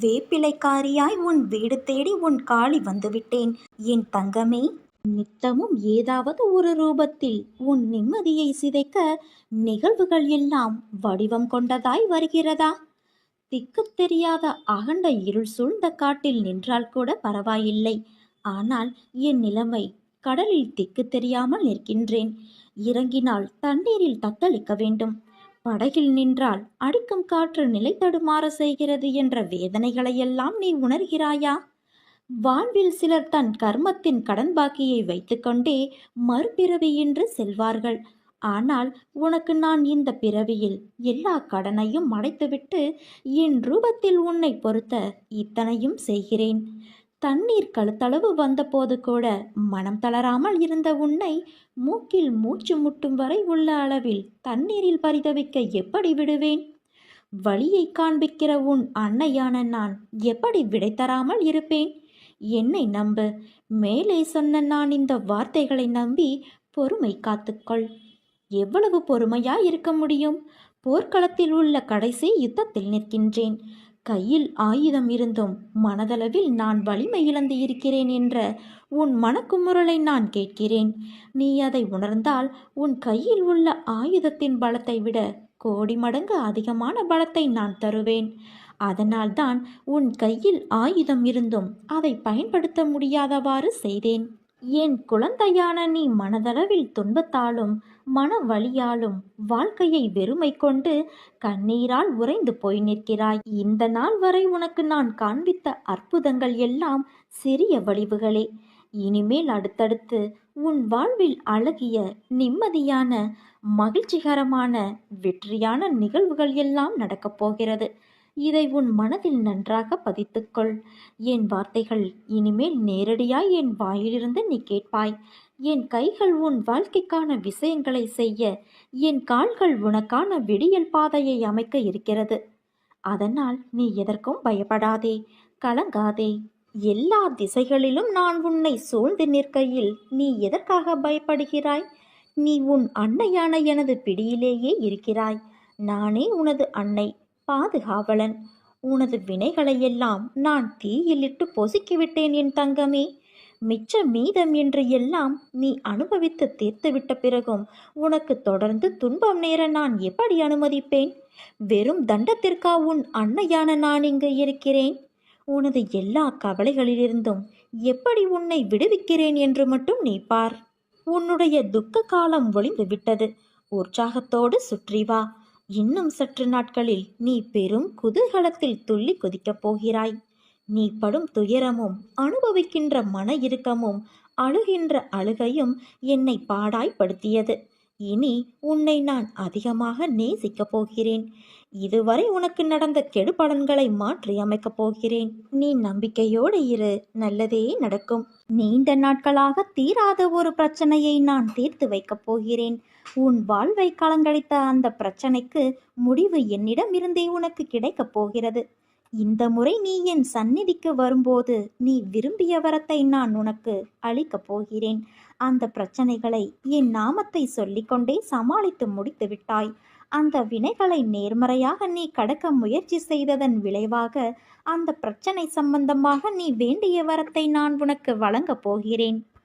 வேப்பிலைக்காரியாய் உன் வீடு தேடி உன் காளி வந்துவிட்டேன். என் தங்கமே நித்தமும் ஏதாவது ஒரு ரூபத்தில் உன் நிம்மதியை சிதைக்க நிகழ்வுகள் எல்லாம் வடிவம் கொண்டதாய் வருகிறதா? திக்குத் தெரியாத அகண்ட இருள் சூழ்ந்த காட்டில் நின்றால் கூட பரவாயில்லை. ஆனால் என் நிலைமை கடலில் திக்கு தெரியாமல் நிற்கின்றேன். இறங்கினால் தண்ணீரில் தத்தளிக்க வேண்டும். படகில் நின்றால் அடிக்கும் காற்று நிலை தடுமாற செய்கிறது என்ற வேதனைகளையெல்லாம் நீ உணர்கிறாயா? வாழ்வில் சிலர் தன் கர்மத்தின் கடன் பாக்கியை வைத்துக்கொண்டே மறுபிறவியின்றி செல்வார்கள். ஆனால் உனக்கு நான் இந்த பிறவியில் எல்லா கடனையும் அடைத்துவிட்டு என் ரூபத்தில் உன்னை பொறுத்த இத்தனையும் செய்கிறேன். தண்ணீர் கழுத்தளவு வந்தபோது கூட மனம் தளராமல் இருந்த உன்னை மூக்கில் மூச்சு முட்டும் வரை உள்ள அளவில் தண்ணீரில் பரிதவிக்க எப்படி விடுவேன்? வழியை காண்பிக்கிற உன் அன்னையான நான் எப்படி விடை தராமல் இருப்பேன்? என்னை நம்பு. மேலே சொன்ன நான் இந்த வார்த்தைகளை நம்பி பொறுமை காத்துக்கொள். எவ்வளவு பொறுமையா இருக்க முடியும்? போர்க்களத்தில் உள்ள கடைசி யுத்தத்தில் நிற்கின்றேன். கையில் ஆயுதம் இருந்தும் மனதளவில் நான் வலிமை இழந்து இருக்கிறேன் என்ற உன் மனக்குமுறலை நான் கேட்கிறேன். நீ அதை உணர்ந்தால் உன் கையில் உள்ள ஆயுதத்தின் பலத்தை விட கோடி மடங்கு அதிகமான பலத்தை நான் தருவேன். அதனால்தான் உன் கையில் ஆயுதம் இருந்தும் அதை பயன்படுத்த முடியாதவாறு செய்தேன். என் குழந்தையான நீ மனதளவில் துன்பத்தாலும் மன வழியாலும் வாழ்க்கையை வெறுமை கொண்டு கண்ணீரால் உறைந்து போய் நிற்கிறாய். இந்த நாள் வரை உனக்கு நான் காண்பித்த அற்புதங்கள் எல்லாம் சிறிய வடிவுகளே. இனிமேல் அடுத்தடுத்து உன் வாழ்வில் அழகிய நிம்மதியான மகிழ்ச்சிகரமான வெற்றியான நிகழ்வுகள் எல்லாம் நடக்கப் போகிறது. இதை உன் மனதில் நன்றாக பதித்துக்கொள். என் வார்த்தைகள் இனிமேல் நேரடியாய் என் வாயிலிருந்து நீ கேட்பாய். என் கைகள் உன் வாழ்க்கைக்கான விஷயங்களை செய்ய என் கால்கள் உனக்கான விடியல் பாதையை அமைக்க இருக்கிறது. அதனால் நீ எதற்கும் பயப்படாதே கலங்காதே. எல்லா திசைகளிலும் நான் உன்னை சூழ்ந்து நிற்கையில் நீ எதற்காக பயப்படுகிறாய்? நீ உன் அன்னையான எனது பிடியிலேயே இருக்கிறாய். நானே உனது அன்னை. பாதுகாவலன். உனது வினைகளையெல்லாம் நான் தீயிலிட்டு பொசுக்கிவிட்டேன் என் தங்கமே. மிச்ச மீதம் என்று எல்லாம் நீ அனுபவித்து தீர்த்துவிட்ட பிறகும் உனக்கு தொடர்ந்து துன்பம் நேர நான் எப்படி அனுமதிப்பேன்? வெறும் தண்டத்திற்கா உன் அன்னையான நான் இங்கு இருக்கிறேன்? உனது எல்லா கவலைகளிலிருந்தும் எப்படி உன்னை விடுவிக்கிறேன் என்று மட்டும் நீ பார். உன்னுடைய துக்க காலம் ஒளிந்து விட்டது உற்சாகத்தோடு சுற்றி வா. இன்னும் சற்று நாட்களில் நீ பெரும் குதூகலத்தில் துள்ளி குதிக்கப் போகிறாய். நீ படும் துயரமும் அனுபவிக்கின்ற மன இறுக்கமும் அழுகின்ற அழுகையும் என்னை பாடாய்ப்படுத்தியது. இனி உன்னை நான் அதிகமாக நேசிக்கப் போகிறேன். இதுவரை உனக்கு நடந்த கெடுபலன்களை மாற்றி அமைக்கப் போகிறேன். நீ நம்பிக்கையோடு இரு. நல்லதே நடக்கும். நீண்ட நாட்களாக தீராத ஒரு பிரச்சனையை நான் தீர்த்து வைக்கப் போகிறேன். உன் வாழ்வை கலங்கடித்த அந்த பிரச்சனைக்கு முடிவு என்னிடம் இருந்தே உனக்கு கிடைக்கப் போகிறது. இந்த முறை நீ என் சந்நிதிக்கு வரும்போது நீ விரும்பிய வரத்தை நான் உனக்கு அளிக்கப் போகிறேன். அந்த பிரச்சனைகளை என் நாமத்தை சொல்லிக்கொண்டே சமாளித்து முடித்து விட்டாய். அந்த வினைகளை நேர்மறையாக நீ கடக்க முயற்சி செய்ததன் விளைவாக அந்த பிரச்சனை சம்பந்தமாக நீ வேண்டிய வரத்தை நான் உனக்கு வழங்கப் போகிறேன்.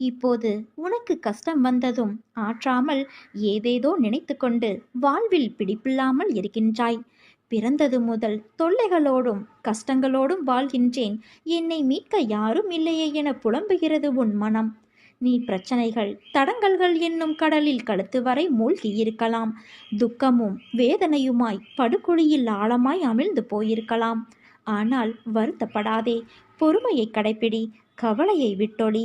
இப்போது உனக்கு கஷ்டம் வந்ததும் ஆற்றாமல் ஏதேதோ நினைத்துக்கொண்டு வாழ்வில் பிடிப்பில்லாமல் இருக்கின்றாய். பிறந்தது முதல் தொல்லைகளோடும் கஷ்டங்களோடும் வாழ்கின்றேன். என்னை மீட்க யாரும் இல்லையே என புலம்புகிறது உன் மனம். நீ பிரச்சனைகள் தடங்கல்கள் என்னும் கடலில் கழுத்து வரை மூழ்கி இருக்கலாம் துக்கமும் வேதனையுமாய் படுகுழியில் ஆழமாய் அமிழ்ந்து போயிருக்கலாம். ஆனால் வருத்தப்படாதே. பொறுமையை கடைப்பிடி கவலையை விட்டொழி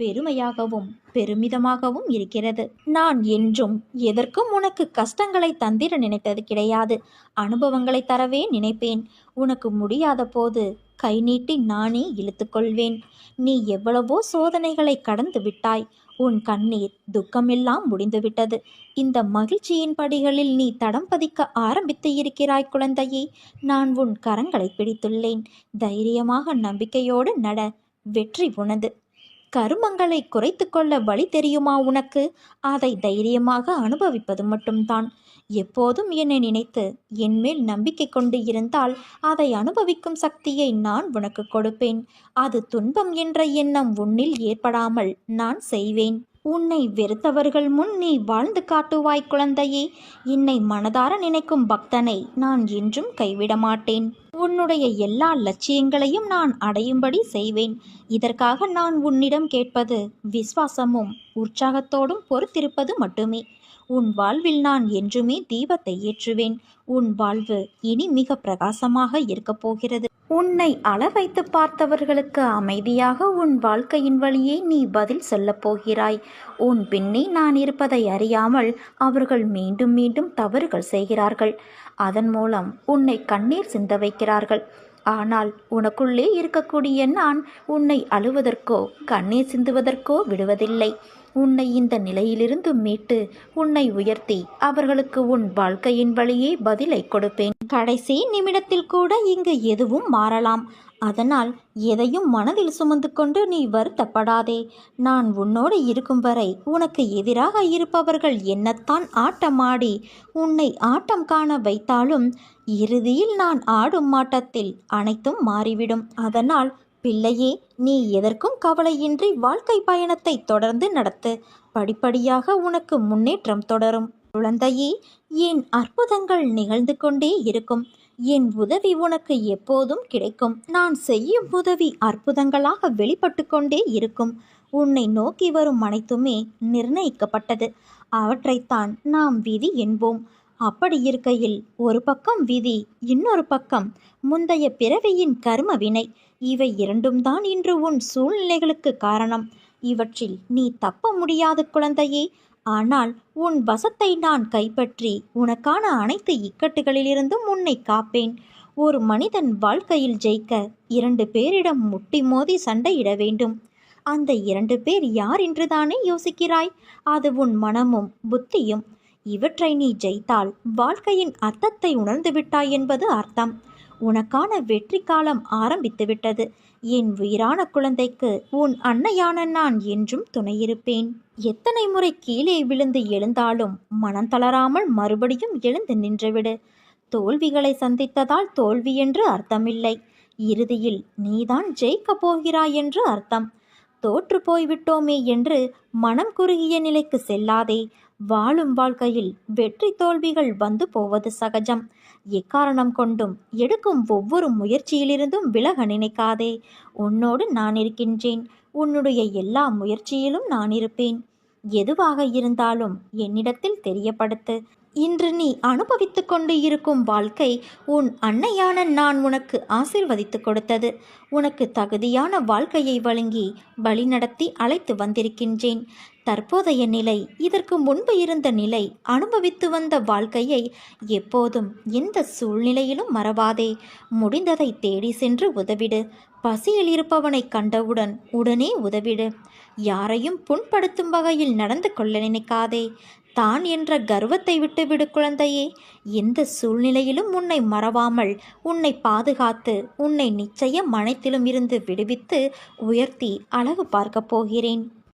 பெருமையாகவும் பெருமிதமாகவும் இருக்கிறது. நான் என்றும் எதற்கும் உனக்கு கஷ்டங்களை தந்திர நினைத்தது கிடையாது. அனுபவங்களை தரவே நினைப்பேன். உனக்கு முடியாத போது கை நீட்டி நானே இழுத்துக்கொள்வேன் நீ எவ்வளவோ சோதனைகளை கடந்து விட்டாய். உன் கண்ணீர் துக்கமெல்லாம் முடிந்துவிட்டது. இந்த மகிழ்ச்சியின் படிகளில் நீ தடம் பதிக்க ஆரம்பித்து இருக்கிறாய் குழந்தையே. நான் உன் கரங்களை பிடித்துள்ளேன். தைரியமாக நம்பிக்கையோடு நட. வெற்றி உனது. கருமங்களை குறைத்து கொள்ள வழி தெரியுமா உனக்கு? அதை தைரியமாக அனுபவிப்பது மட்டும்தான். எப்போதும் என்னை நினைத்து என்மேல் நம்பிக்கை கொண்டு இருந்தால் அதை அனுபவிக்கும் சக்தியை நான் உனக்கு கொடுப்பேன். அது துன்பம் என்ற எண்ணம் உன்னில் ஏற்படாமல் நான் செய்வேன். உன்னை வெறுத்தவர்கள் முன் நீ வாழ்ந்து காட்டுவாய் குழந்தையே. என்னை மனதார நினைக்கும் பக்தனை நான் என்றும் கைவிட மாட்டேன். உன்னுடைய எல்லா லட்சியங்களையும் நான் அடையும்படி செய்வேன். இதற்காக நான் உன்னிடம் கேட்பது விசுவாசமும் உற்சாகத்தோடும் பொறுத்திருப்பது மட்டுமே. உன் வாழ்வில் நான் என்றுமே தீபத்தை ஏற்றுவேன். உன் வாழ்வு இனி மிக பிரகாசமாக இருக்கப் போகிறது. உன்னை அளவைத்து பார்த்தவர்களுக்கு அமைதியாக உன் வாழ்க்கையின் வழியே நீ பதில் சொல்லப் போகிறாய். உன் பின்னே நான் இருப்பதை அறியாமல் அவர்கள் மீண்டும் மீண்டும் தவறுகள் செய்கிறார்கள். அதன் மூலம் உன்னை கண்ணீர் சிந்த வைக்கிறார்கள். ஆனால் உனக்குள்ளே இருக்கக்கூடிய நான் உன்னை அழுவதற்கோ கண்ணீர் சிந்துவதற்கோ விடுவதில்லை. உன்னை இந்த நிலையிலிருந்து மீட்டு உன்னை உயர்த்தி அவர்களுக்கு உன் வாழ்க்கையின் வழியே பதிலை கொடுப்பேன். கடைசி நிமிடத்தில் கூட இங்கு எதுவும் மாறலாம். அதனால் எதையும் மனதில் சுமந்து கொண்டு நீ வருத்தப்படாதே. நான் உன்னோடு இருக்கும் வரை உனக்கு எதிராக இருப்பவர்கள் என்னத்தான் ஆட்டமாடி. உன்னை ஆட்டம் காண வைத்தாலும் இறுதியில் நான் ஆடும் ஆட்டத்தில் அனைத்தும் மாறிவிடும். அதனால் பிள்ளையே நீ எதற்கும் கவலையின்றி வாழ்க்கை பயணத்தை தொடர்ந்து நடத்து. படிப்படியாக உனக்கு முன்னேற்றம் தொடரும். குழந்தையே என் அற்புதங்கள் நிகழ்ந்து கொண்டே இருக்கும். என் உதவி உனக்கு எப்போதும் கிடைக்கும். நான் செய்யும் உதவி அற்புதங்களாக வெளிப்பட்டு கொண்டே இருக்கும். உன்னை நோக்கி வரும் அனைத்துமே நிர்ணயிக்கப்பட்டது. அவற்றைத்தான் நாம் விதி என்போம். அப்படி இருக்கையில் ஒரு பக்கம் விதி இன்னொரு பக்கம் முந்தைய பிறவியின் கர்ம வினை. இவை இரண்டும் தான் இன்று உன் சூழ்நிலைகளுக்கு காரணம். இவற்றில் நீ தப்ப முடியாத குழந்தையே. ஆனால் உன் வசத்தை நான் கைப்பற்றி உனக்கான அனைத்து இக்கட்டுகளிலிருந்தும் உன்னை காப்பேன். ஒரு மனிதன் வாழ்க்கையில் ஜெயிக்க இரண்டு பேரிடம் முட்டி மோதி சண்டையிட வேண்டும். அந்த இரண்டு பேர் யார் என்றுதானே யோசிக்கிறாய்? அது உன் மனமும் புத்தியும் இவற்றை நீ ஜெயித்தால் வாழ்க்கையின் அர்த்தத்தை உணர்ந்து விட்டாய் என்பது அர்த்தம். உனக்கான வெற்றி காலம் ஆரம்பித்துவிட்டது என் உயிரான குழந்தைக்கு உன் அன்னையான நான் என்றும் துணையிருப்பேன். எத்தனை முறை கீழே விழுந்து எழுந்தாலும் மனம் தளராமல் மறுபடியும் எழுந்து நின்றுவிடு. தோல்விகளை சந்தித்ததால் தோல்வி என்று அர்த்தமில்லை. இறுதியில் நீதான் ஜெயிக்கப் போகிறாய் என்று அர்த்தம். தோற்று போய்விட்டோமே என்று மனம் குறுகிய நிலைக்கு செல்லாதே. வாழும் வாழ்க்கையில் வெற்றி தோல்விகள் வந்து போவது சகஜம். எக்காரணம் கொண்டும் எடுக்கும் ஒவ்வொரு முயற்சியிலிருந்தும் விலக நினைக்காதே. உன்னோடு நான் இருக்கின்றேன். உன்னுடைய எல்லா முயற்சியிலும் நான் இருப்பேன். எதுவாக இருந்தாலும் என்னிடத்தில் தெரியப்படுத்து. இன்று நீ அனுபவித்து கொண்டு இருக்கும் வாழ்க்கை உன் அன்னையான நான் உனக்கு ஆசிர்வதித்து கொடுத்தது. உனக்கு தகுதியான வாழ்க்கையை வழங்கி வழிநடத்தி அழைத்து வந்திருக்கின்றேன். தற்போதைய நிலை இதற்கு முன்பு இருந்த நிலை அனுபவித்து வந்த வாழ்க்கையை எப்போதும் எந்த சூழ்நிலையிலும் மறவாதே. முடிந்ததை தேடி சென்று உதவிடு. பசியில் இருப்பவனை கண்டவுடன் உடனே உதவிடு. யாரையும் புண்படுத்தும் வகையில் நடந்து கொள்ள நினைக்காதே. தான் என்ற கர்வத்தை விட்டுவிடு குழந்தையே. எந்த சூழ்நிலையிலும் உன்னை மறவாமல் உன்னை பாதுகாத்து உன்னை நிச்சயம் மனத்திலும் இருந்து விடுவித்து உயர்த்தி அழகு பார்க்கப் போகிறேன்.